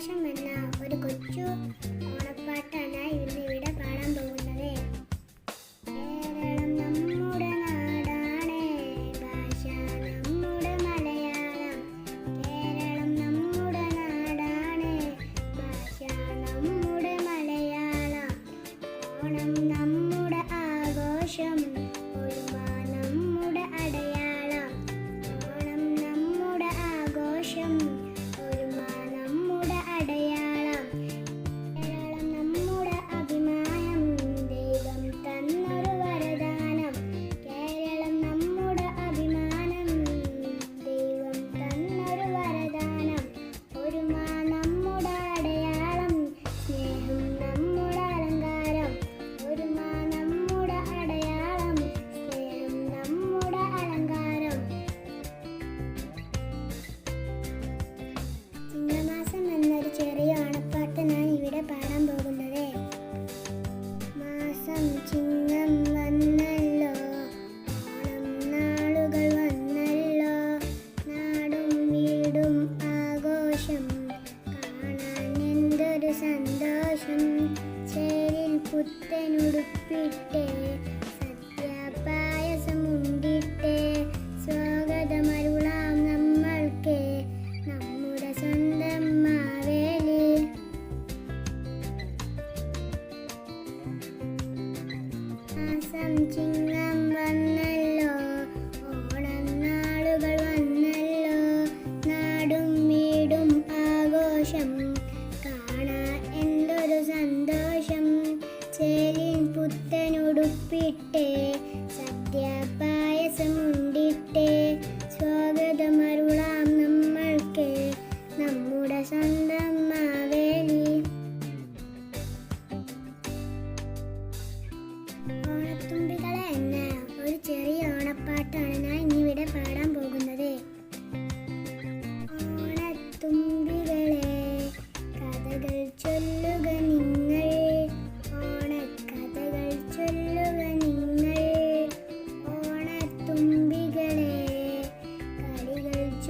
സന്തോഷം എന്ന ഒരു കൊച്ചു ഓണപ്പാട്ടാണ് ഇന്ന് ഇവിടെ പാടാൻ പോകുന്നത്. കേരളം നമ്മുടെ നാടാണ് ഭാഷ നമ്മുടെ മലയാളം. കേരളം നമ്മുടെ നാടാണ് ഭാഷ നമ്മുടെ മലയാളം. ഓണം നമ്മുടെ ആഘോഷം പുത്തനുടുപ്പിട്ടേ ഉപ്പിട്ട് സത്യപായസം ഉണ്ടിട്ട് സ്വാഗതമായി.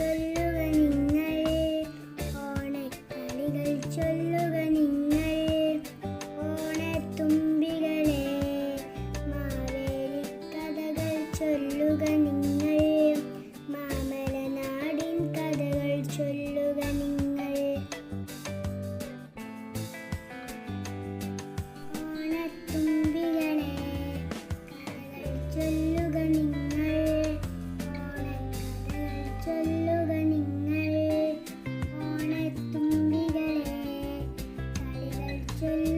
Marcel listen